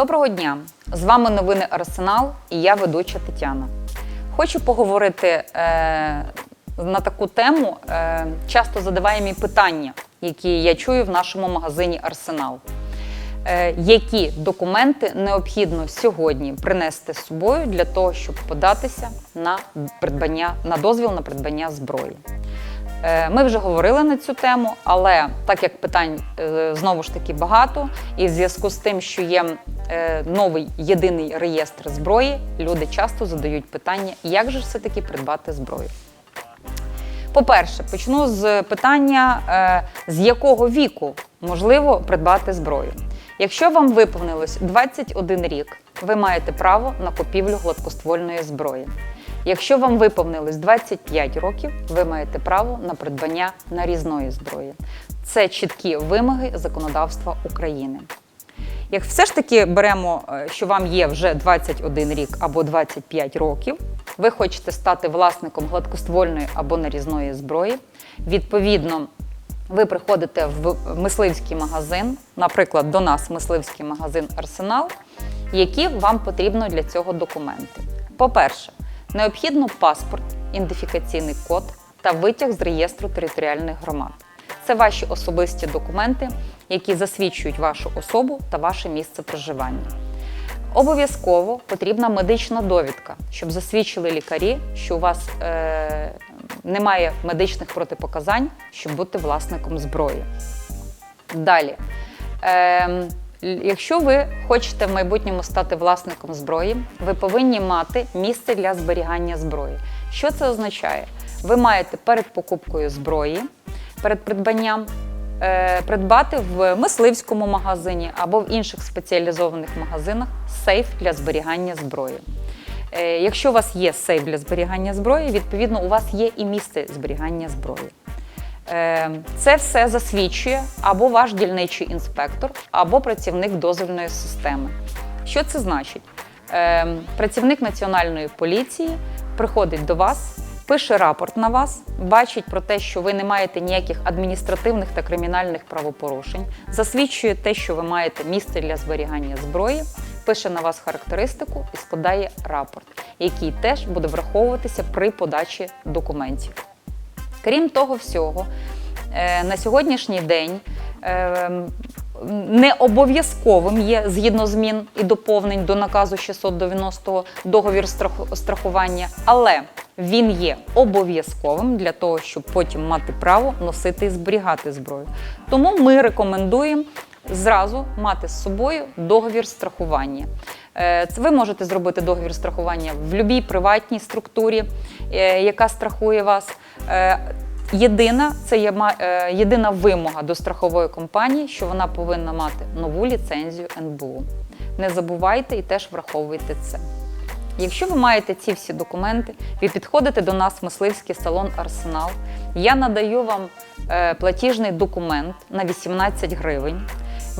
Доброго дня! З вами новини Арсенал і я ведуча Тетяна. Хочу поговорити е, на таку тему е, часто задаваємі питання, які я чую в нашому магазині Арсенал. Е, які документи необхідно сьогодні принести з собою для того, щоб податися на придбання на дозвіл на придбання зброї? Е, Ми вже говорили на цю тему, але так як питань е, знову ж таки багато, і в зв'язку з тим, що є е, новий єдиний реєстр зброї, люди часто задають питання, як же все-таки придбати зброю. По-перше, почну з питання, з якого віку можливо придбати зброю. Якщо вам виповнилось 21 рік, ви маєте право на купівлю гладкоствольної зброї. Якщо вам виповнилось 25 років, ви маєте право на придбання нарізної зброї. Це чіткі вимоги законодавства України. Як все ж таки беремо, е, що вам є вже 21 рік або 25 років, ви хочете стати власником гладкоствольної або нарізної зброї, відповідно, ви приходите в мисливський магазин, наприклад, до нас мисливський магазин Арсенал, які вам потрібно для цього документи. По-перше, необхідно паспорт, ідентифікаційний код та витяг з реєстру територіальних громад. Це ваші особисті документи, які засвідчують вашу особу та ваше місце проживання. Обов'язково потрібна медична довідка, щоб засвідчили лікарі, що у вас е, немає медичних протипоказань, щоб бути власником зброї. Далі. Е, Якщо ви хочете в майбутньому стати власником зброї, ви повинні мати місце для зберігання зброї. Що це означає? Ви маєте перед покупкою зброї, перед придбанням е, придбати в мисливському магазині або в інших спеціалізованих магазинах сейф для зберігання зброї. Е, Якщо у вас є сейф для зберігання зброї, відповідно у вас є і місце зберігання зброї. Е, Це все засвідчує або ваш дільничий інспектор, або працівник дозвільної системи. Що це значить? Е, Працівник національної поліції приходить до вас, пише рапорт на вас, бачить про те, що ви не маєте ніяких адміністративних та кримінальних правопорушень, засвідчує те, що ви маєте місце для зберігання зброї, пише на вас характеристику і складає рапорт, який теж буде враховуватися при подачі документів. Крім того всього, е, на сьогоднішній день е, не обов'язковим є згідно змін і доповнень до наказу 690 договір страхування, але він є обов'язковим для того, щоб потім мати право носити і зберігати зброю. Тому ми рекомендуємо зразу мати з собою договір страхування. Е, ви можете зробити договір страхування в будь-якій приватній структурі, е, яка страхує вас. Е, Єдина це є єдина вимога до страхової компанії, що вона повинна мати нову ліцензію НБУ. Не забувайте і теж враховуйте це. Якщо ви маєте ці всі документи, ви підходите до нас в мисливський салон Арсенал. Я надаю вам платіжний документ на 18 гривень.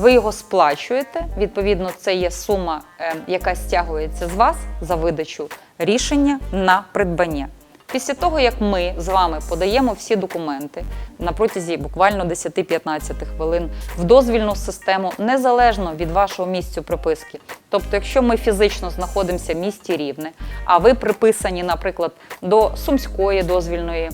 Ви його сплачуєте. Відповідно, це є сума, е, яка стягується з вас за видачу рішення на придбання. Після того, як ми з вами подаємо всі документи на протязі буквально 10-15 хвилин в дозвільну систему, незалежно від вашого місця приписки. Тобто, якщо ми фізично знаходимося в місті Рівне, а ви приписані, наприклад, до Сумської дозвільної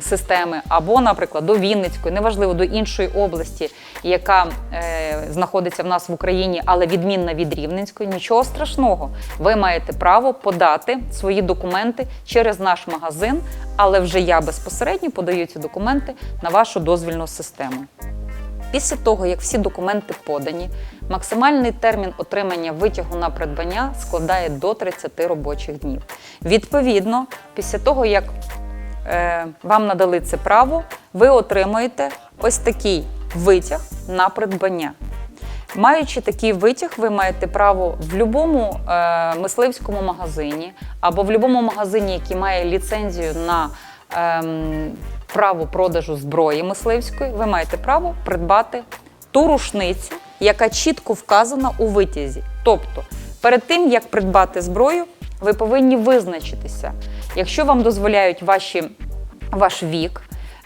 системи, або, наприклад, до Вінницької, неважливо до іншої області, яка е, знаходиться в нас в Україні, але відмінна від Рівненської, нічого страшного. Ви маєте право подати свої документи через наш магазин, але вже я безпосередньо подаю ці документи на вашу дозвільну систему. Після того, як всі документи подані, максимальний термін отримання витягу на придбання складає до 30 робочих днів. Відповідно, після того, як е, вам надали це право, ви отримуєте ось такий витяг на придбання. Маючи такий витяг, ви маєте право в будь-якому е, мисливському магазині або в будь-якому магазині, який має ліцензію на ем, право продажу зброї мисливської, ви маєте право придбати ту рушницю, яка чітко вказана у витязі. Тобто, перед тим як придбати зброю, ви повинні визначитися, якщо вам дозволяють ваші, ваш вік,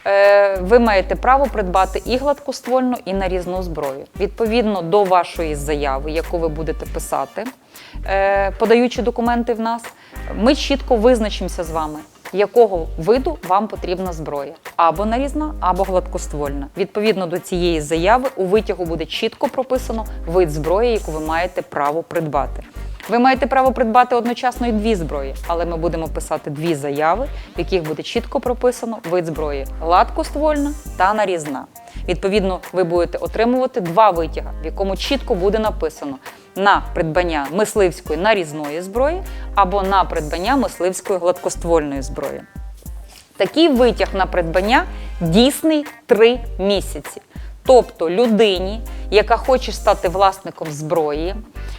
е, ви маєте право придбати і гладкоствольну, і нарізну зброю. Відповідно до вашої заяви, яку ви будете писати, е, подаючи документи в нас, ми чітко визначимося з вами, якого виду вам потрібна зброя або нарізна, або гладкоствольна. Відповідно до цієї заяви у витягу буде чітко прописано вид зброї, яку ви маєте право придбати. Ви маєте право придбати одночасно і дві зброї, але ми будемо писати дві заяви, в яких буде чітко прописано вид зброї гладкоствольна та нарізна. Відповідно, ви будете отримувати два витяги, в якому чітко буде написано на придбання мисливської нарізної зброї або на придбання мисливської гладкоствольної зброї. Такий витяг на придбання дійсний 3 місяці. Тобто людині, яка хоче стати власником зброї,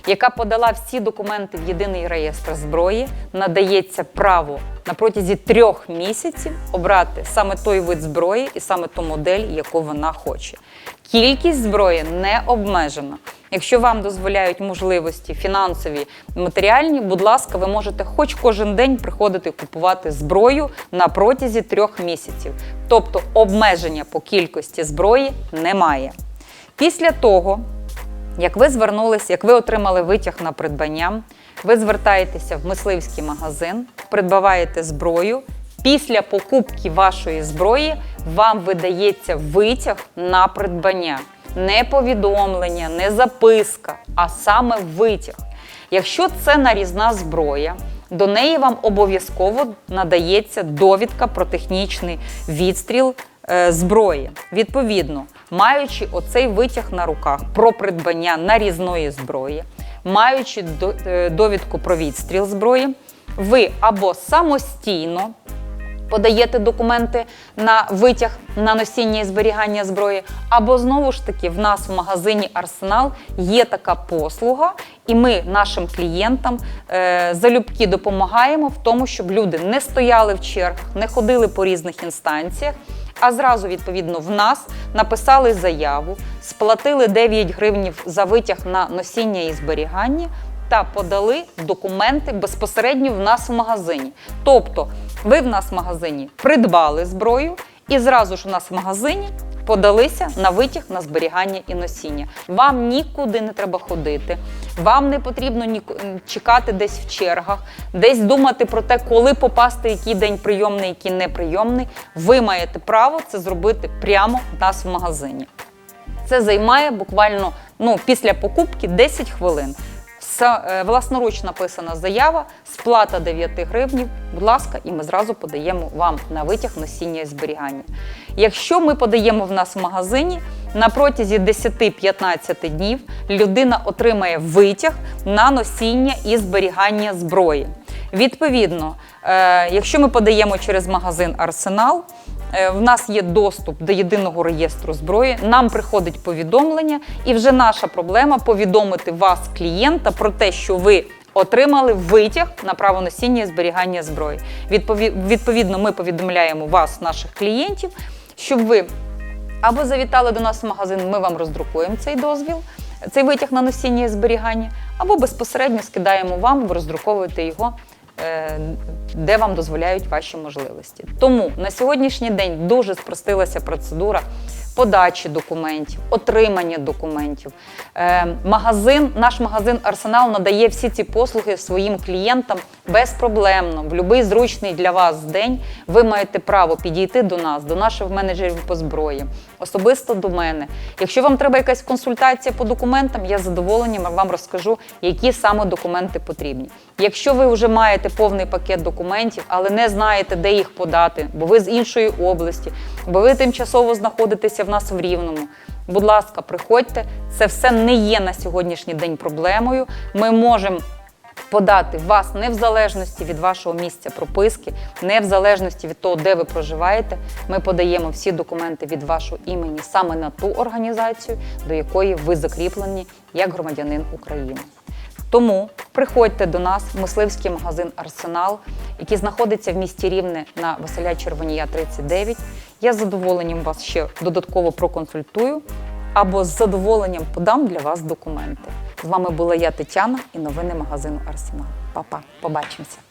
яка подала всі документи в єдиний реєстр зброї, надається право на протязі трьох місяців обрати саме той вид зброї і саме ту модель, яку вона хоче. Кількість зброї не обмежена. Якщо вам дозволяють можливості фінансові, матеріальні, будь ласка, ви можете хоч кожен день приходити купувати зброю на протязі трьох місяців. Тобто обмеження по кількості зброї немає. Після того, як ви звернулись, як ви отримали витяг на придбання, ви звертаєтеся в мисливський магазин, придбаваєте зброю. Після покупки вашої зброї вам видається витяг на придбання. Не повідомлення, не записка, а саме витяг. Якщо це нарізна зброя, до неї вам обов'язково надається довідка про технічний відстріл зброї. Відповідно, маючи оцей витяг на руках про придбання нарізної зброї, маючи е, довідку про відстріл зброї, ви або самостійно подаєте документи на витяг на носіння і зберігання зброї, або знову ж таки в нас в магазині Арсенал є така послуга, і ми нашим клієнтам е, залюбки допомагаємо в тому, щоб люди не стояли в чергах, не ходили по різних інстанціях. А зразу, відповідно, в нас написали заяву, сплатили 9 гривнів за витяг на носіння і зберігання та подали документи безпосередньо в нас в магазині. Тобто, ви в нас в магазині придбали зброю і зразу ж у нас в магазині подалися на витяг на зберігання і носіння. Вам нікуди не треба ходити, вам не потрібно ніку- чекати десь в чергах, десь думати про те, коли попасти, який день прийомний, який неприйомний. Ви маєте право це зробити прямо в нас в магазині. Це займає буквально ну, після покупки 10 хвилин. С- е, Власноруч написана заява, сплата 9 гривнів, будь ласка, і ми зразу подаємо вам на витяг носіння і зберігання. Якщо ми подаємо в нас в магазині, на протязі 10-15 днів людина отримає витяг на носіння і зберігання зброї. Відповідно, е, якщо ми подаємо через магазин Арсенал, В нас є доступ до єдиного реєстру зброї. Нам приходить повідомлення, і вже наша проблема повідомити вас, клієнта, про те, що ви отримали витяг на право носіння і зберігання зброї. Відпові- Відповідно, ми повідомляємо вас, наших клієнтів, щоб ви або завітали до нас в магазин, ми вам роздрукуємо цей дозвіл, цей витяг на носіння і зберігання, або безпосередньо скидаємо вам, ви роздруковуєте його е, де вам дозволяють ваші можливості. Тому на сьогоднішній день дуже спростилася процедура подачі документів, отримання документів. Е, Магазин, наш магазин Арсенал надає всі ці послуги своїм клієнтам безпроблемно. В будь-який зручний для вас день ви маєте право підійти до нас, до наших менеджерів по зброї, особисто до мене. Якщо вам треба якась консультація по документам, я з задоволенням вам розкажу, які саме документи потрібні. Якщо ви вже маєте повний пакет документів, але не знаєте, де їх подати, бо ви з іншої області, бо ви тимчасово знаходитеся в нас в Рівному. Будь ласка, приходьте. Це все не є на сьогоднішній день проблемою. Ми можемо подати вас не в залежності від вашого місця прописки, не в залежності від того, де ви проживаєте. Ми подаємо всі документи від вашого імені саме на ту організацію, до якої ви закріплені як громадянин України. Тому приходьте до нас в мисливський магазин Арсенал, який знаходиться в місті Рівне на Василя Червонія 39. Я з задоволенням вас ще додатково проконсультую або з задоволенням подам для вас документи. З вами була я, Тетяна, і новини магазину Арсенал. Па-па, побачимося.